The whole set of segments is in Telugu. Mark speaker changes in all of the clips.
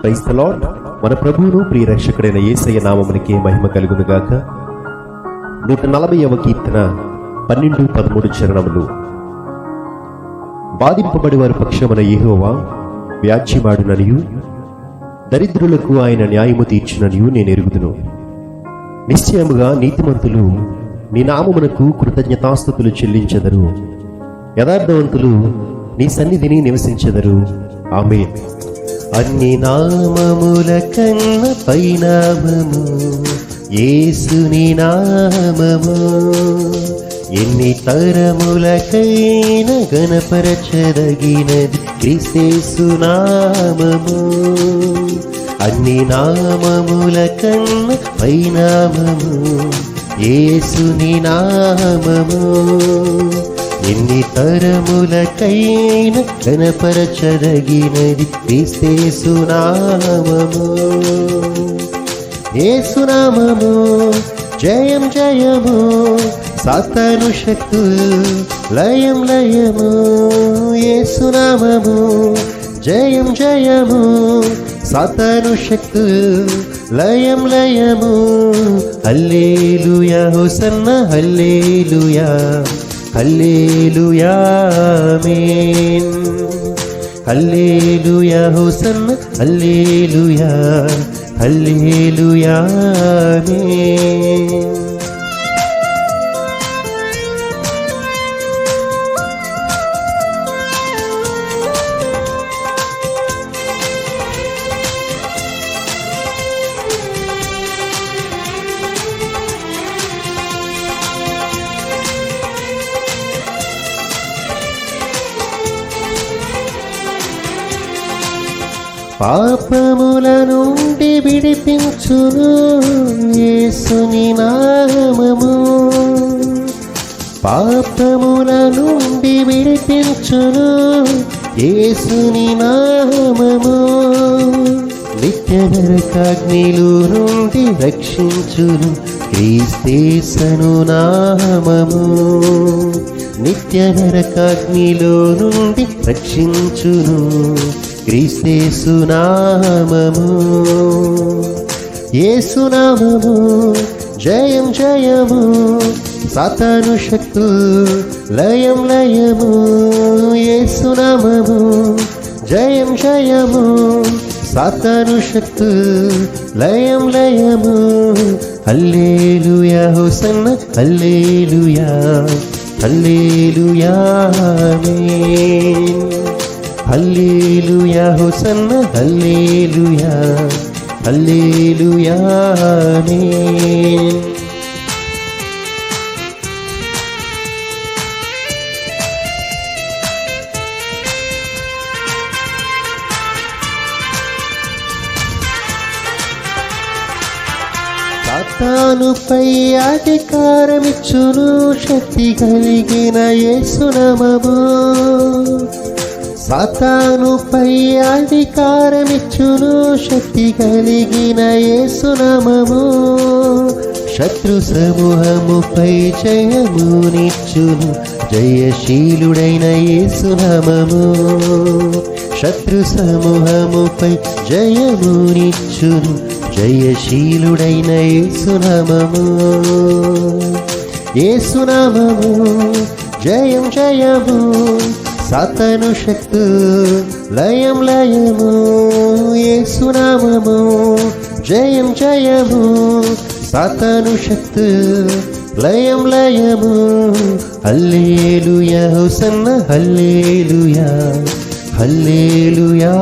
Speaker 1: క్రైస్తలాడ్ మన ప్రభువును ప్రియ రక్షకుడైన నామమునికే మహిమ కలుగును గాక నూట నలభైవ కీర్తన పన్నెండు పదమూడు చరణములు. బాధింపబడి వారి పక్షమున ఏహోవా వ్యాజ్యమాడుననియు దరిద్రులకు ఆయన న్యాయము తీర్చుననియు నేను ఎరుగుదును. నిశ్చయముగా నీతిమంతులు నీ నామమునకు కృతజ్ఞతాస్థుతులు చెల్లించెదరు. యథార్థవంతులు నీ సన్నిధిని నివసించెదరు. ఆమె అన్ని నామముల కన్న పైనామము ఏసుని నామము. ఎన్ని తరములకైన గణపరచదగినది క్రిస్తేసు నామము. అన్ని నామముల కన్న పైనామము ఏసుని నామము. ఎన్ని తరములకైన కనపరచదగినది క్రీస్తేసు నామము. ఏసునామము జయం జయము సాతాను శక్తు లయం లయము. ఏసునామము జయం జయము సాతాను శక్తు లయం లయము. హల్లేలుయా హుసన్న హల్లేలుయా. హల్లేలుయామేన్ హల్లేలుయా హుసన్ హల్లేలుయా హల్లేలుయా పాపముల నుండి విడిపించును యేసుని నామము. పాపముల నుండి విడిపించును యేసుని నామము. నిత్య నరకాగ్నిలు నుండి రక్షించును క్రీస్తేసను నామము. నిత్య నరకాగ్నిలో నుండి రక్షించును క్రీస్తేసునామము. ఏసునామము జయం జయము సాతాను శక్తు లయం లయము. ఏసునామము జయం జయము సాతాను శక్తు లయం లయము. హల్లేలుయా హోసన్న హల్లేలుయా హల్లేలుయా ఆమేన్. హల్లేలుయా హోసన్న హల్లేలుయా హల్లేలుయా ఆమేన్. సాతానుపై అధికారమిచ్చును శక్తి కలిగిన యేసునమము. సాతానుపై అధికారమిచ్చును శక్తి కలిగిన యేసునామము శత్రు సమూహముపై జయమునిచ్చును జయశీలుడైన యేసునామము శత్రు సమూహముపై జయమునిచ్చును జయశీలుడైన యేసునామము యేసునామము జయం జయము. సాతను శక్తు లయం లయము యేసునామము జయం జయము. సాతను శక్తు లయం లయము హల్లేలుయా హోసన్న హల్లేలుయా హల్లేలుయా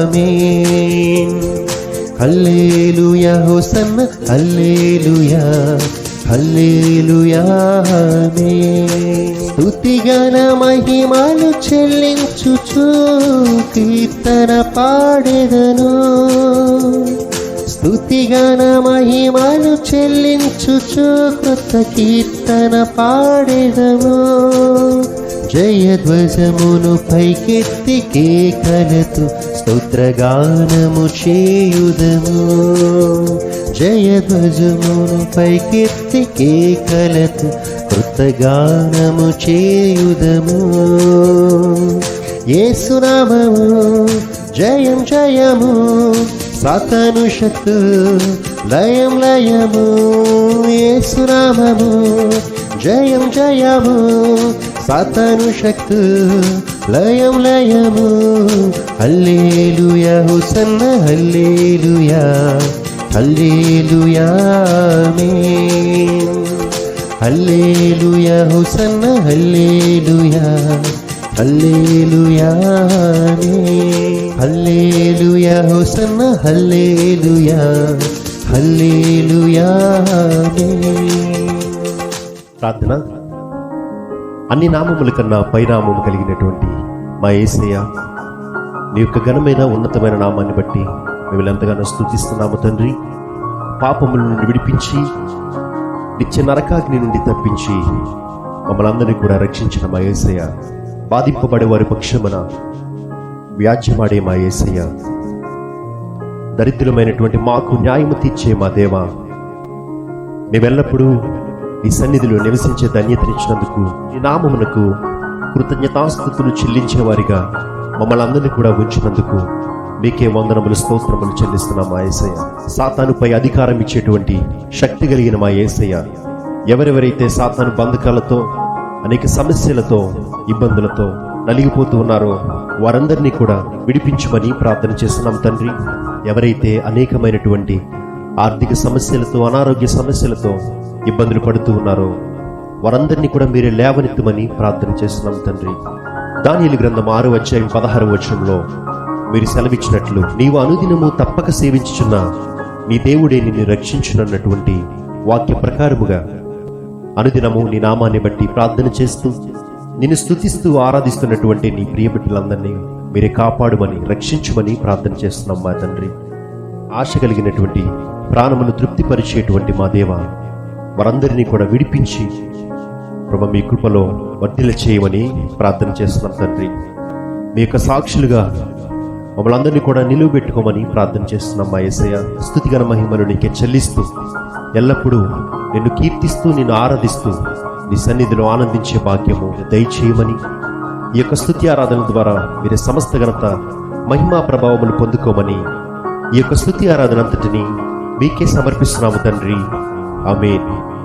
Speaker 1: ఆమేన్. హల్లేలుయా హోసన్న హల్లేలుయా. హల్లేలుయానే ఆమేన్. మహిమలు చెల్లించుచు కీర్తన పాడెదను. స్తుతిగణ మహిమలు చెల్లించుచు కృత కీర్తన పాడెదను. జయధ్వజమును పైకెత్తి కేకలతు స్తోత్రగానము చేయుదము జయ ధ్వజమును పైకెత్తి కేకలతో కృతగానము చేయుదము. ఏసునామము జయం జయము సాతాను శక్తు లయం లయము. ఏసునామము జయం జయము సాతాను శక్తు లయం లయము. హల్లేలుయా హుసన్న హల్లేలుయా. హల్లేలుయా హల్లేలుయా హుసన్న హల్లేలుయా. హల్లేలుయా హల్లేలుయా హుసన్న హల్లేలుయా. హల్లేలుయా ప్రార్థన. అన్ని నామముల కన్నా పైనామము కలిగినటువంటి మా యేసయ్య నీ యొక్క ఘనమైన ఉన్నతమైన నామాన్ని బట్టి మేము ఎంతగానో స్థుతిస్తున్నాము తండ్రి. పాపముల నుండి విడిపించి నిత్య నరకాగ్ని నుండి తప్పించి మమ్మల్ని అందరినీ కూడా రక్షించిన మా యేసయ్య బాధింపబడే వారి పక్షమున వ్యాజ్యమాడే మా ఏసయ్య. దరిద్రమైనటువంటి మాకు న్యాయము తీర్చే మా దేవా. మేమెల్లప్పుడూ నీ సన్నిధిలో నివసించే ధన్యతనిచ్చినందుకు నీ నామమునకు కృతజ్ఞతాస్థుతులు చెల్లించే వారిగా మమ్మల్ని అందరినీ కూడా ఉంచినందుకు మీకే వందనములు స్తోత్రములు చెల్లిస్తున్నాం మా ఏసయ్య. సాతానుపై అధికారం ఇచ్చేటువంటి శక్తి కలిగిన మా ఏసయ్య. ఎవరెవరైతే సాతాను బంధకాలతో అనేక సమస్యలతో ఇబ్బందులతో నలిగిపోతూ ఉన్నారో వారందరినీ కూడా విడిపించమని ప్రార్థన చేస్తున్నాం తండ్రి. ఎవరైతే అనేకమైనటువంటి ఆర్థిక సమస్యలతో అనారోగ్య సమస్యలతో ఇబ్బందులు పడుతూ ఉన్నారో వారందరినీ కూడా మీరే లేవనెత్తమని ప్రార్థన చేస్తున్నాం తండ్రి. దానియలు గ్రంథం ఆరు అధ్యాయం పదహారు వచనంలో మీరు సెలవిచ్చినట్లు నీవు అనుదినము తప్పక సేవించుచున్న నీ దేవుడే నిన్ను రక్షించునన్నటువంటి వాక్య ప్రకారముగా అనుదినము నీ నామాన్ని బట్టి ప్రార్థన చేస్తూ నిన్ను స్తుతిస్తూ ఆరాధిస్తున్నటువంటి నీ ప్రియ బిడ్డలందరినీ మీరే కాపాడుమని రక్షించుమని ప్రార్థన చేస్తున్నాం మా తండ్రి. ఆశ కలిగినటువంటి ప్రాణమును తృప్తిపరిచేటువంటి మా దేవ వారందరినీ కూడా విడిపించి ప్రభ మీ కృపలో వర్తిల చేయమని ప్రార్థన చేస్తున్నాం తండ్రి. మీ యొక్క సాక్షులుగా మమ్మల్ని అందరినీ కూడా నిలువ పెట్టుకోమని ప్రార్థన చేస్తున్నాం మా ఏసయ్య. స్థుతిగణ మహిమలు నీకే చెల్లిస్తూ ఎల్లప్పుడూ నిన్ను కీర్తిస్తూ నిన్ను ఆరాధిస్తూ నీ సన్నిధిలో ఆనందించే భాగ్యము దయచేయమని ఈ యొక్క స్థుతి ఆరాధన ద్వారా మీరు సమస్త ఘనత మహిమా ప్రభావములు పొందుకోమని ఈ యొక్క స్థుతి ఆరాధన అంతటిని మీకే సమర్పిస్తున్నాము తండ్రి. ఆమేన్.